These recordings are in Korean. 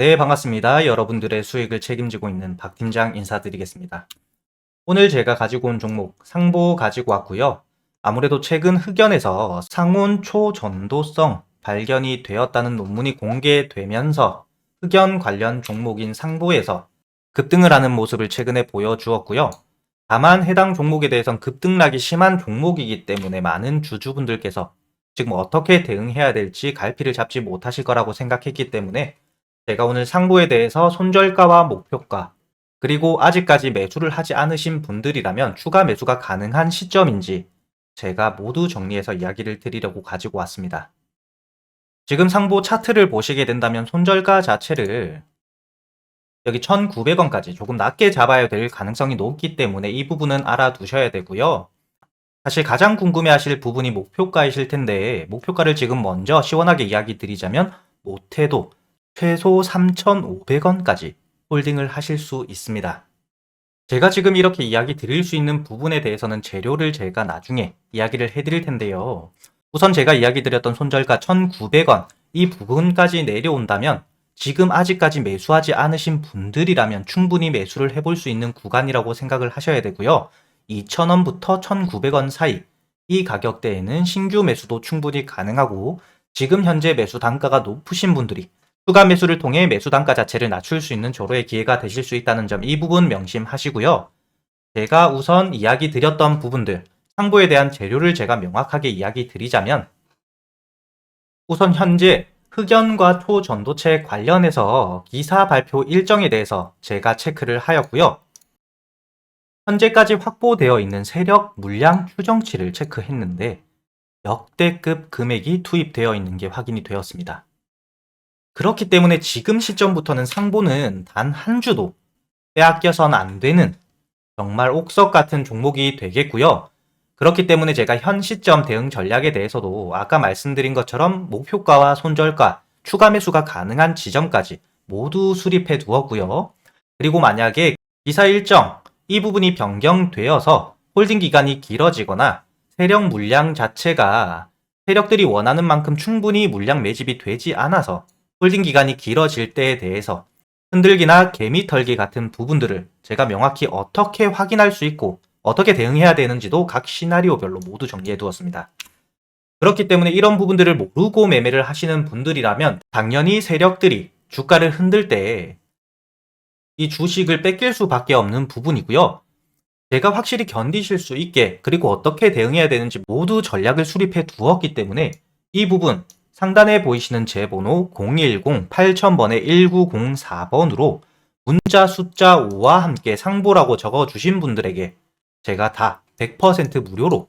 네, 반갑습니다. 여러분들의 수익을 책임지고 있는 박 팀장 인사드리겠습니다. 오늘 제가 가지고 온 종목 상보 가지고 왔고요. 아무래도 최근 흑연에서 상온 초전도성 발견이 되었다는 논문이 공개되면서 흑연 관련 종목인 상보에서 급등을 하는 모습을 최근에 보여주었고요. 다만 해당 종목에 대해선 급등락이 심한 종목이기 때문에 많은 주주분들께서 지금 어떻게 대응해야 될지 갈피를 잡지 못하실 거라고 생각했기 때문에 제가 오늘 상보에 대해서 손절가와 목표가 그리고 아직까지 매수를 하지 않으신 분들이라면 추가 매수가 가능한 시점인지 제가 모두 정리해서 이야기를 드리려고 가지고 왔습니다. 지금 상보 차트를 보시게 된다면 손절가 자체를 여기 1,900원까지 조금 낮게 잡아야 될 가능성이 높기 때문에 이 부분은 알아두셔야 되고요. 사실 가장 궁금해 하실 부분이 목표가이실 텐데 목표가를 지금 먼저 시원하게 이야기 드리자면 못해도 최소 3,500원까지 홀딩을 하실 수 있습니다. 제가 지금 이렇게 이야기 드릴 수 있는 부분에 대해서는 재료를 제가 나중에 이야기를 해드릴 텐데요. 우선 제가 이야기 드렸던 손절가 1,900원 이 부분까지 내려온다면 지금 아직까지 매수하지 않으신 분들이라면 충분히 매수를 해볼 수 있는 구간이라고 생각을 하셔야 되고요. 2,000원부터 1,900원 사이 이 가격대에는 신규 매수도 충분히 가능하고 지금 현재 매수 단가가 높으신 분들이 추가 매수를 통해 매수 단가 자체를 낮출 수 있는 조로의 기회가 되실 수 있다는 점 이 부분 명심하시고요. 제가 우선 이야기 드렸던 부분들, 상보에 대한 재료를 제가 명확하게 이야기 드리자면 우선 현재 흑연과 초전도체 관련해서 기사 발표 일정에 대해서 제가 체크를 하였고요. 현재까지 확보되어 있는 세력 물량 추정치를 체크했는데 역대급 금액이 투입되어 있는 게 확인이 되었습니다. 그렇기 때문에 지금 시점부터는 상보는 단 한 주도 빼앗겨선 안 되는 정말 옥석 같은 종목이 되겠고요. 그렇기 때문에 제가 현 시점 대응 전략에 대해서도 아까 말씀드린 것처럼 목표가와 손절가, 추가 매수가 가능한 지점까지 모두 수립해 두었고요. 그리고 만약에 기사 일정 이 부분이 변경되어서 홀딩 기간이 길어지거나 세력 물량 자체가 세력들이 원하는 만큼 충분히 물량 매집이 되지 않아서 홀딩 기간이 길어질 때에 대해서 흔들기나 개미 털기 같은 부분들을 제가 명확히 어떻게 확인할 수 있고 어떻게 대응해야 되는지도 각 시나리오별로 모두 정리해 두었습니다. 그렇기 때문에 이런 부분들을 모르고 매매를 하시는 분들이라면 당연히 세력들이 주가를 흔들 때 이 주식을 뺏길 수밖에 없는 부분이고요. 제가 확실히 견디실 수 있게 그리고 어떻게 대응해야 되는지 모두 전략을 수립해 두었기 때문에 이 부분 상단에 보이시는 제 번호 010-8000번에 1904번으로 문자 숫자 5와 함께 상보라고 적어주신 분들에게 제가 다 100% 무료로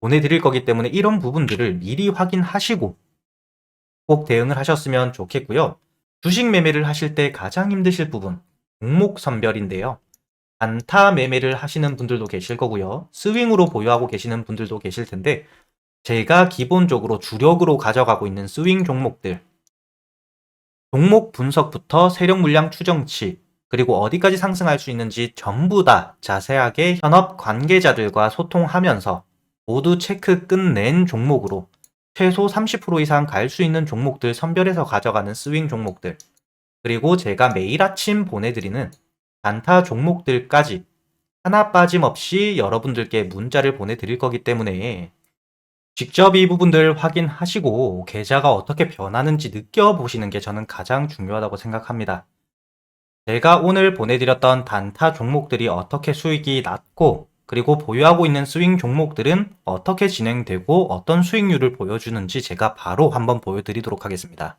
보내드릴 거기 때문에 이런 부분들을 미리 확인하시고 꼭 대응을 하셨으면 좋겠고요. 주식 매매를 하실 때 가장 힘드실 부분, 종목 선별인데요. 안타 매매를 하시는 분들도 계실 거고요. 스윙으로 보유하고 계시는 분들도 계실 텐데 제가 기본적으로 주력으로 가져가고 있는 스윙 종목들. 종목 분석부터 세력 물량 추정치 그리고 어디까지 상승할 수 있는지 전부 다 자세하게 현업 관계자들과 소통하면서 모두 체크 끝낸 종목으로 최소 30% 이상 갈 수 있는 종목들 선별해서 가져가는 스윙 종목들. 그리고 제가 매일 아침 보내드리는 단타 종목들까지 하나 빠짐없이 여러분들께 문자를 보내드릴 거기 때문에 직접 이 부분들 확인하시고 계좌가 어떻게 변하는지 느껴보시는 게 저는 가장 중요하다고 생각합니다. 제가 오늘 보내드렸던 단타 종목들이 어떻게 수익이 낮고 그리고 보유하고 있는 스윙 종목들은 어떻게 진행되고 어떤 수익률을 보여주는지 제가 바로 한번 보여드리도록 하겠습니다.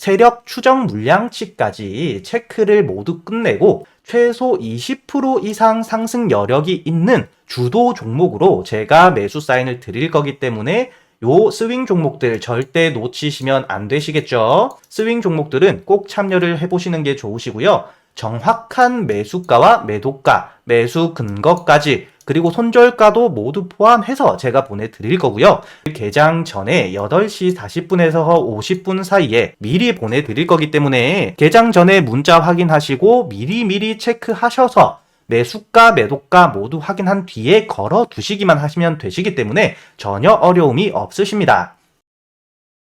세력 추정 물량치까지 체크를 모두 끝내고 최소 20% 이상 상승 여력이 있는 주도 종목으로 제가 매수 사인을 드릴 거기 때문에 요 스윙 종목들 절대 놓치시면 안 되시겠죠? 스윙 종목들은 꼭 참여를 해보시는 게 좋으시고요. 정확한 매수가와 매도가, 매수 근거까지 그리고 손절가도 모두 포함해서 제가 보내드릴 거고요. 개장 전에 8시 40분에서 50분 사이에 미리 보내드릴 거기 때문에 개장 전에 문자 확인하시고 미리미리 체크하셔서 매수가, 매도가 모두 확인한 뒤에 걸어 두시기만 하시면 되시기 때문에 전혀 어려움이 없으십니다.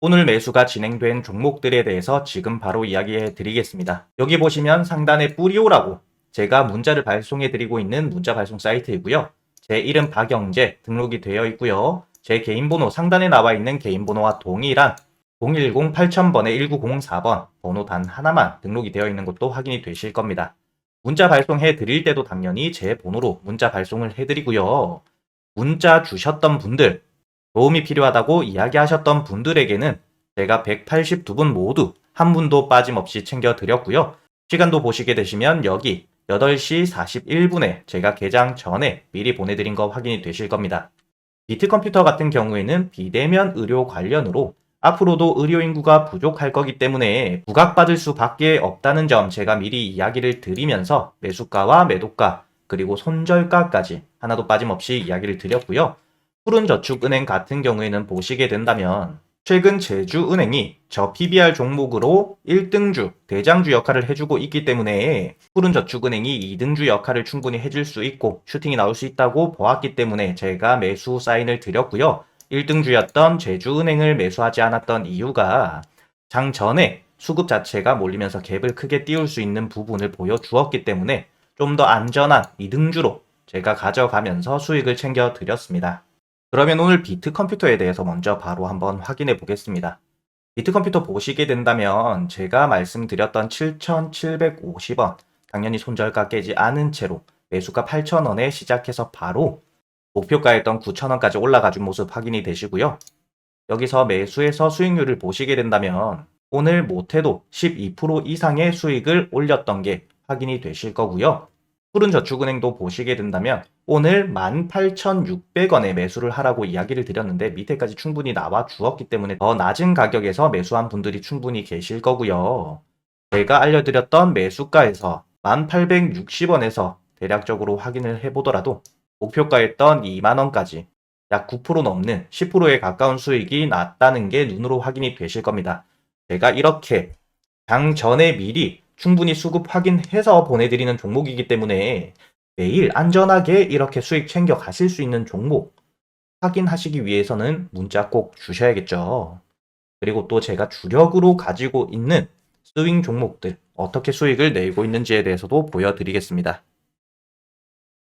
오늘 매수가 진행된 종목들에 대해서 지금 바로 이야기해 드리겠습니다. 여기 보시면 상단에 뿌리오라고 제가 문자를 발송해 드리고 있는 문자 발송 사이트이고요. 제 이름 박영재 등록이 되어 있고요. 제 개인 번호 상단에 나와 있는 개인 번호와 동일한 010 8000번에 1904번 번호 단 하나만 등록이 되어 있는 것도 확인이 되실 겁니다. 문자 발송해 드릴 때도 당연히 제 번호로 문자 발송을 해 드리고요. 문자 주셨던 분들, 도움이 필요하다고 이야기하셨던 분들에게는 제가 182분 모두 한 분도 빠짐없이 챙겨 드렸고요. 시간도 보시게 되시면 여기 8시 41분에 제가 개장 전에 미리 보내드린 거 확인이 되실 겁니다. 비트컴퓨터 같은 경우에는 비대면 의료 관련으로 앞으로도 의료 인구가 부족할 거기 때문에 부각받을 수밖에 없다는 점 제가 미리 이야기를 드리면서 매수가와 매도가 그리고 손절가까지 하나도 빠짐없이 이야기를 드렸고요. 푸른 저축은행 같은 경우에는 보시게 된다면 최근 제주은행이 저 PBR 종목으로 1등주, 대장주 역할을 해주고 있기 때문에 푸른저축은행이 2등주 역할을 충분히 해줄 수 있고 슈팅이 나올 수 있다고 보았기 때문에 제가 매수 사인을 드렸고요. 1등주였던 제주은행을 매수하지 않았던 이유가 장 전에 수급 자체가 몰리면서 갭을 크게 띄울 수 있는 부분을 보여주었기 때문에 좀 더 안전한 2등주로 제가 가져가면서 수익을 챙겨 드렸습니다. 그러면 오늘 비트 컴퓨터에 대해서 먼저 바로 한번 확인해 보겠습니다. 비트 컴퓨터 보시게 된다면 제가 말씀드렸던 7,750원 당연히 손절가 깨지 않은 채로 매수가 8,000원에 시작해서 바로 목표가였던 9,000원까지 올라가준 모습 확인이 되시고요. 여기서 매수해서 수익률을 보시게 된다면 오늘 못해도 12% 이상의 수익을 올렸던 게 확인이 되실 거고요. 푸른저축은행도 보시게 된다면 오늘 18,600원에 매수를 하라고 이야기를 드렸는데 밑에까지 충분히 나와 주었기 때문에 더 낮은 가격에서 매수한 분들이 충분히 계실 거고요. 제가 알려드렸던 매수가에서 1860원에서 대략적으로 확인을 해보더라도 목표가였던 2만원까지 약 9% 넘는 10%에 가까운 수익이 났다는 게 눈으로 확인이 되실 겁니다. 제가 이렇게 장 전에 미리 충분히 수급 확인해서 보내드리는 종목이기 때문에 매일 안전하게 이렇게 수익 챙겨 가실 수 있는 종목 확인하시기 위해서는 문자 꼭 주셔야겠죠. 그리고 또 제가 주력으로 가지고 있는 스윙 종목들 어떻게 수익을 내고 있는지에 대해서도 보여드리겠습니다.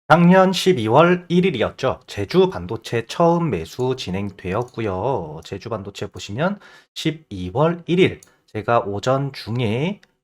작년 12월 1일이었죠. 제주 반도체 처음 매수 진행되었고요. 제주 반도체 보시면 12월 1일 제가 오전 중에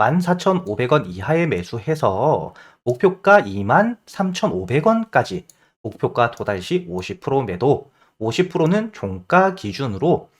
14,500원 이하에 매수해서 목표가 23,500원까지 목표가 도달 시 50% 매도 50%는 종가 기준으로 아,